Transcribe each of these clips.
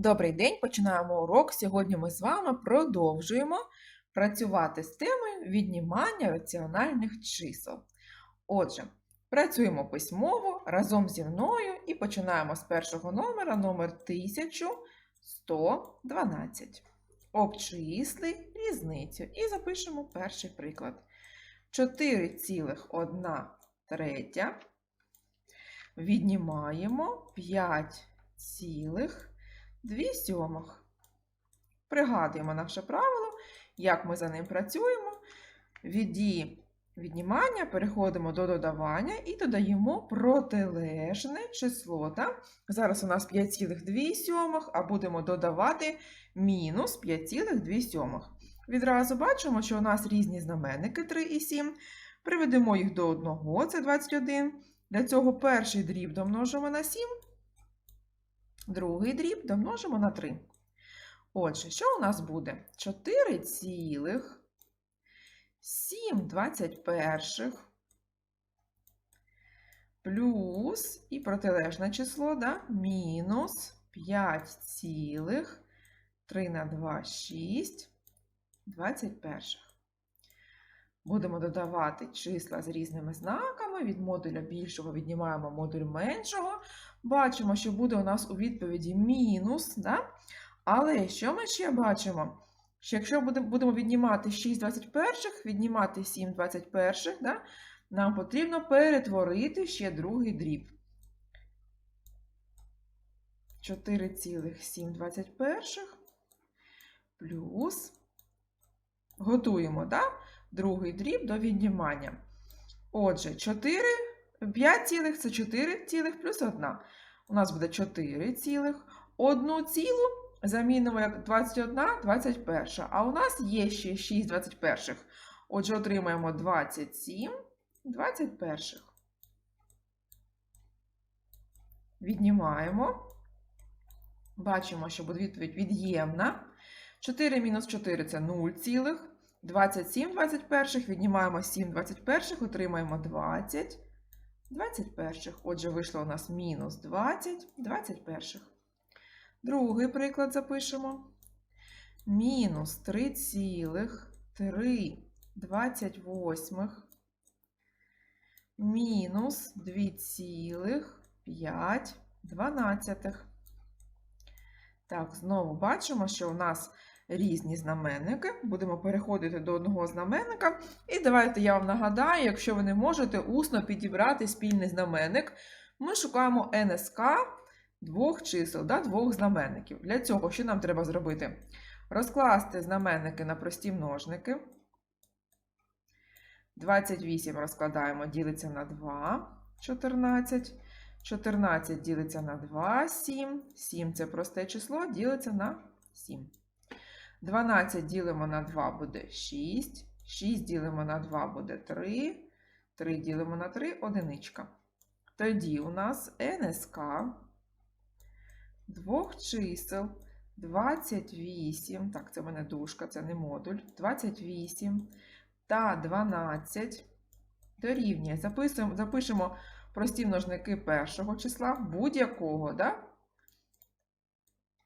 Добрий день, починаємо урок. Сьогодні ми з вами продовжуємо працювати з темою віднімання раціональних чисел. Отже, працюємо письмово разом зі мною і починаємо з першого номера, номер 1112. Обчисли різницю і запишемо перший приклад. 4,1 третя віднімаємо 5 цілих 2 сьомих. Пригадуємо наше правило, як ми за ним працюємо. Від дії віднімання переходимо до додавання і додаємо протилежне число. Так? Зараз у нас 5,2 сьомих, а будемо додавати мінус 5,2 сьомих. Відразу бачимо, що у нас різні знаменники 3 і 7. Приведемо їх до одного, це 21. Для цього перший дріб домножимо на 7. Другий дріб домножимо на 3. Отже, що у нас буде? 4 цілих 7 21 плюс і протилежне число, да? мінус 5 цілих 3 на 2 6 21. Будемо додавати числа з різними знаками. Від модуля більшого віднімаємо модуль меншого. Бачимо, що буде у нас у відповіді мінус. Да? Але що ми ще бачимо? Що якщо будемо віднімати 6 21, віднімати 7 21, да? нам потрібно перетворити ще другий дріб. 4,7 21 плюс. Готуємо, да? другий дріб до віднімання. Отже, 4, 5 цілих це 4 цілих плюс 1. У нас буде 4 цілих. Одну цілу замінимо як 21, 21. А у нас є ще 6 21. Отже, отримаємо 27 21. Віднімаємо. Бачимо, що буде відповідь від'ємна. 4 мінус 4 це 0 цілих. 27 21 віднімаємо 7 21, отримаємо 20 21. Отже, вийшло у нас мінус 20 21. Другий приклад запишемо. Мінус 3 цілих 3 28 мінус 2 цілих 5 12. Так, знову бачимо, що у нас різні знаменники. Будемо переходити до одного знаменника. І давайте я вам нагадаю, якщо ви не можете усно підібрати спільний знаменник, ми шукаємо НСК двох чисел, да, двох знаменників. Для цього що нам треба зробити? Розкласти знаменники на прості множники. 28 розкладаємо, ділиться на 2, 14. 14 ділиться на 2, 7. 7 це просте число, ділиться на 7. 12 ділимо на 2 буде 6. 6 ділимо на 2 буде 3. 3 ділимо на 3 одиничка. Тоді у нас НСК двох чисел 28. Так, це в мене дужка, це не модуль. 28 та 12 дорівнює. Записуємо, запишемо прості множники першого числа будь-якого. Да?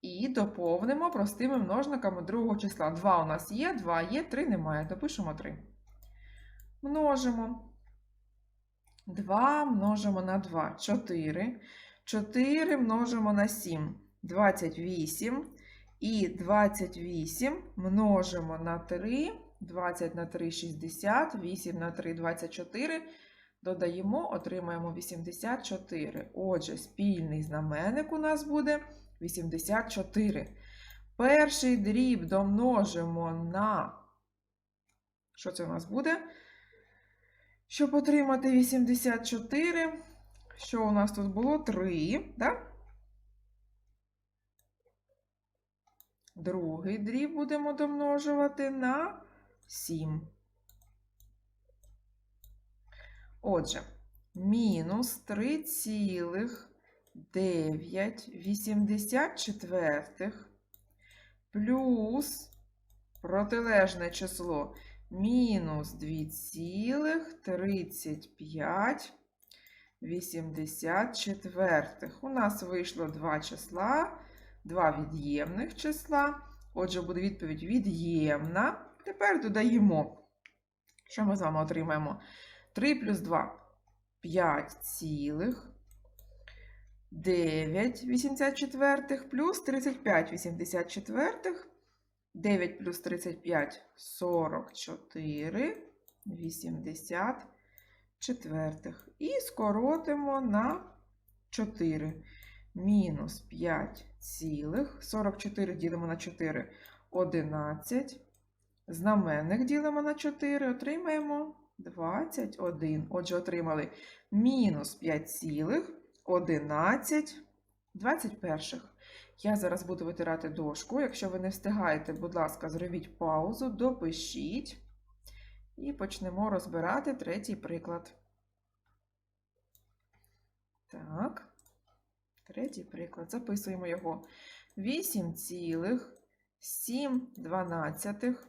І доповнимо простими множниками другого числа. 2 у нас є, 2 є, 3 немає. Допишемо 3. Множимо. 2 множимо на 2 4. 4 множимо на 7 28. І 28 множимо на 3. 20 на 3 60, 8 на 3 24. Додаємо, отримаємо 84. Отже, спільний знаменник у нас буде 84. Перший дріб домножимо на. Що це у нас буде? Щоб отримати 84, що у нас тут було? 3, так? Другий дріб будемо домножувати на 7. Отже, мінус 3 цілих 9 84 плюс протилежне число мінус 2,35 84. У нас вийшло два числа два від'ємних числа. Отже, буде відповідь від'ємна. Тепер додаємо. Що ми з вами отримаємо? 3 плюс 2 5 цілих. 9 84 плюс 35 84. 9 плюс 35 44. 84. І скоротимо на 4. Мінус 5 цілих. 44 ділимо на 4 11. Знаменник ділимо на 4, отримаємо 21. Отже, отримали мінус 5 цілих 11 21. Я зараз буду витирати дошку. Якщо ви не встигаєте, будь ласка, зробіть паузу, допишіть. І почнемо розбирати третій приклад. Так, третій приклад. Записуємо його. 8 цілих 7 дванадцятих.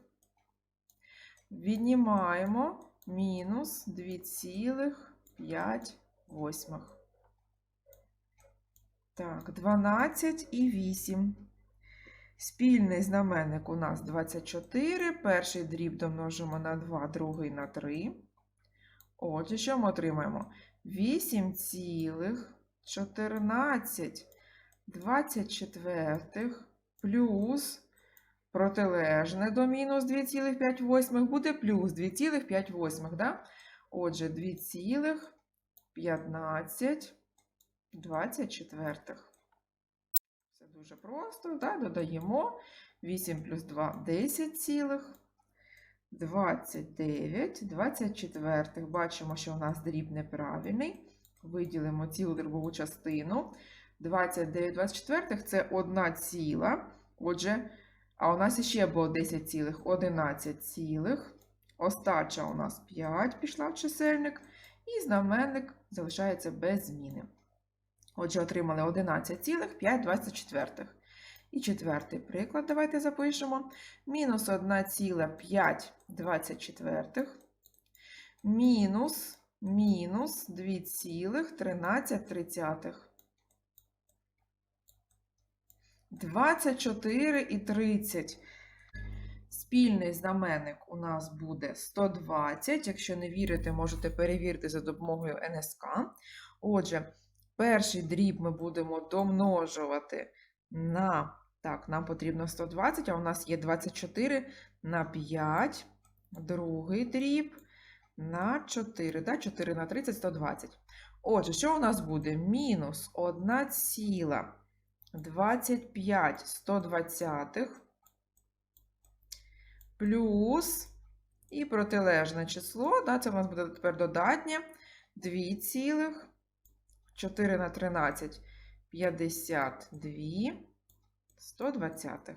Віднімаємо мінус 2,5 восьмих. Так, 12 і 8. Спільний знаменник у нас 24. Перший дріб домножимо на 2, другий на 3. Отже, що ми отримаємо? 8 цілих 14 24 плюс протилежне до мінус 2,5 буде плюс 2,5, да? Отже, 2,15 24. Все дуже просто, да? додаємо 8 плюс 2 10 цілих. 29, 24. Бачимо, що у нас дріб неправильний. Виділимо цілу дробову частину. 29, 24 це 1 ціла. Отже, а у нас ще було 10 цілих, 11 цілих. Остача у нас 5 пішла в чисельник. І знаменник залишається без зміни. Отже, отримали 11 цілих 5 24. І четвертий приклад давайте запишемо. Мінус 1 ціла 5 24. Мінус, мінус 2 цілих 13 24 і 30. Спільний знаменник у нас буде 120. Якщо не вірите, можете перевірити за допомогою НСК. Отже, перший дріб ми будемо домножувати на. Так, нам потрібно 120, а у нас є 24 на 5. Другий дріб на 4. Да? 4 на 30 120. Отже, що у нас буде? Мінус 1 ціла. 25 120 плюс і протилежне число, да, це у нас буде тепер додатнє 2 цілих 4 на 13 52 120.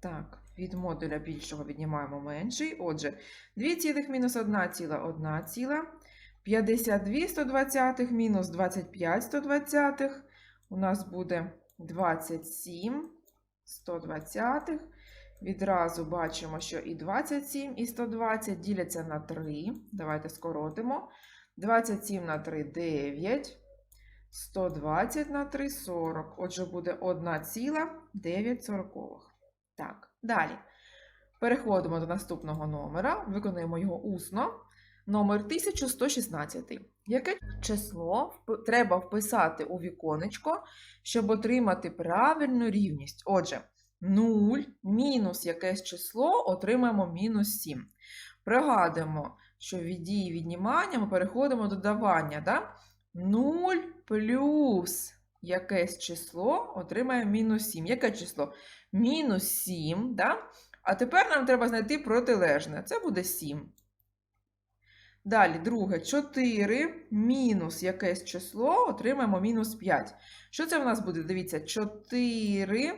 Так, від модуля більшого віднімаємо менший. Отже, 2 цілих мінус 1 ціла 1 ціла. 52 120 мінус 25 120 у нас буде 27 120. Відразу бачимо, що і 27, і 120 діляться на 3. Давайте скоротимо. 27 на 3 9. 120 на 3 40. Отже, буде 1,9 сорокових. Так, далі. Переходимо до наступного номера, виконуємо його усно. Номер 1116. Яке число треба вписати у віконечко, щоб отримати правильну рівність? Отже, 0 мінус якесь число отримаємо мінус 7. Пригадуємо, що від дії віднімання ми переходимо до додавання. Да? 0 плюс якесь число отримаємо мінус 7. Яке число? Мінус 7. Да? А тепер нам треба знайти протилежне. Це буде 7. Далі, друге, 4 мінус якесь число, отримаємо мінус 5. Що це в нас буде? Дивіться, 4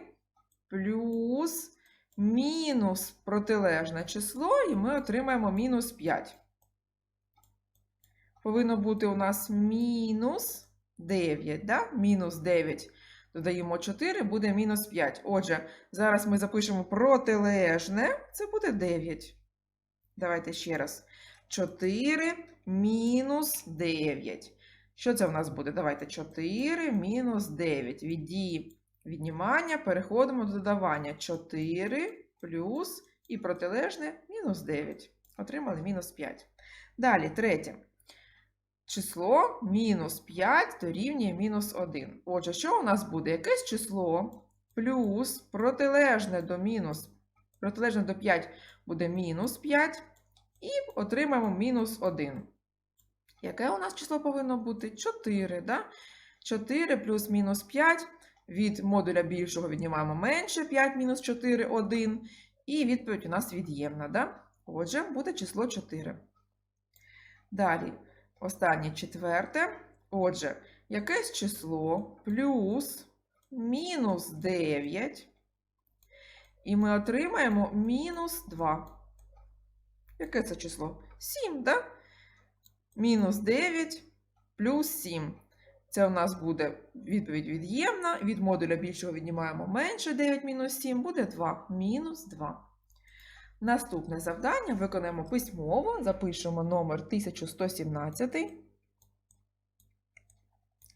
плюс мінус протилежне число, і ми отримаємо мінус 5. Повинно бути у нас мінус 9, да? мінус 9. Додаємо 4, буде мінус 5. Отже, зараз ми запишемо протилежне, це буде 9. Давайте ще раз. 4 мінус 9. Що це в нас буде? Давайте 4 мінус 9. Від віднімання переходимо до додавання. 4 плюс і протилежне мінус 9. Отримали мінус 5. Далі, третє. Число мінус 5 дорівнює мінус 1. Отже, що у нас буде? Якесь число плюс протилежне до мінус, протилежне до 5 буде мінус 5. І отримаємо мінус 1. Яке у нас число повинно бути? 4. Да? 4 плюс мінус 5. Від модуля більшого віднімаємо менше 5 мінус 4 1. І відповідь у нас від'ємна. Да? Отже, буде число 4. Далі, останнє четверте. Отже, якесь число плюс мінус 9. І ми отримаємо мінус 2. Яке це число? 7, да? Мінус 9 плюс 7. Це у нас буде відповідь від'ємна. Від модуля більшого віднімаємо менше 9 мінус 7, буде 2. Мінус 2. Наступне завдання виконаємо письмово, запишемо номер 1117.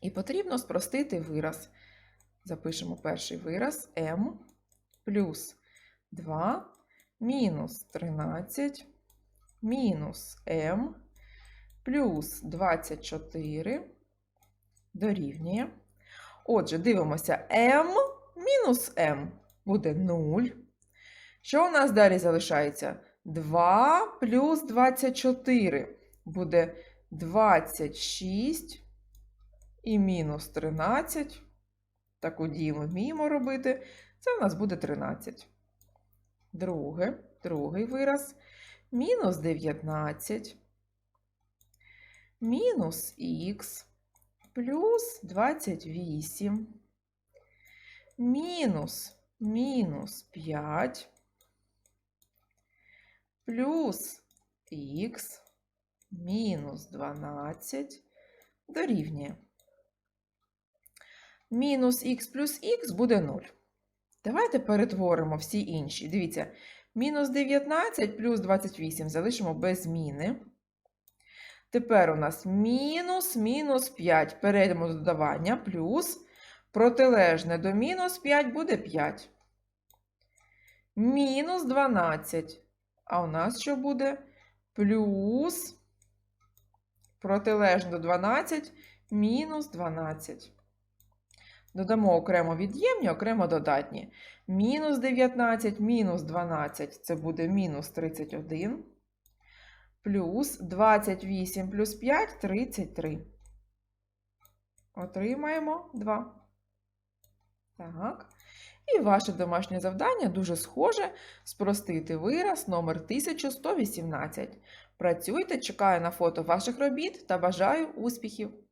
І потрібно спростити вираз. Запишемо перший вираз m плюс 2 мінус 13 мінус m плюс 24 дорівнює. Отже, дивимося m мінус m буде 0. Що у нас далі залишається? 2 плюс 24 буде 26 і мінус 13. Таку дію ми вміємо робити. Це у нас буде 13. Друге, другий вираз. Мінус 19. Мінус х плюс 28. Мінус мінус 5. Плюс х мінус 12 дорівнює. Мінус х плюс х буде 0. Давайте перетворимо всі інші. Дивіться, мінус 19 плюс 28 залишимо без зміни. Тепер у нас мінус мінус 5. Перейдемо до додавання, плюс протилежне до мінус 5 буде 5. Мінус 12. А у нас що буде? Плюс протилежне до 12 мінус 12. Додамо окремо від'ємні, окремо додатні. Мінус 19 мінус 12 це буде мінус 31. Плюс 28 плюс 5 33. Отримаємо 2. Так. І ваше домашнє завдання дуже схоже спростити вираз номер 1118. Працюйте, чекаю на фото ваших робіт та бажаю успіхів!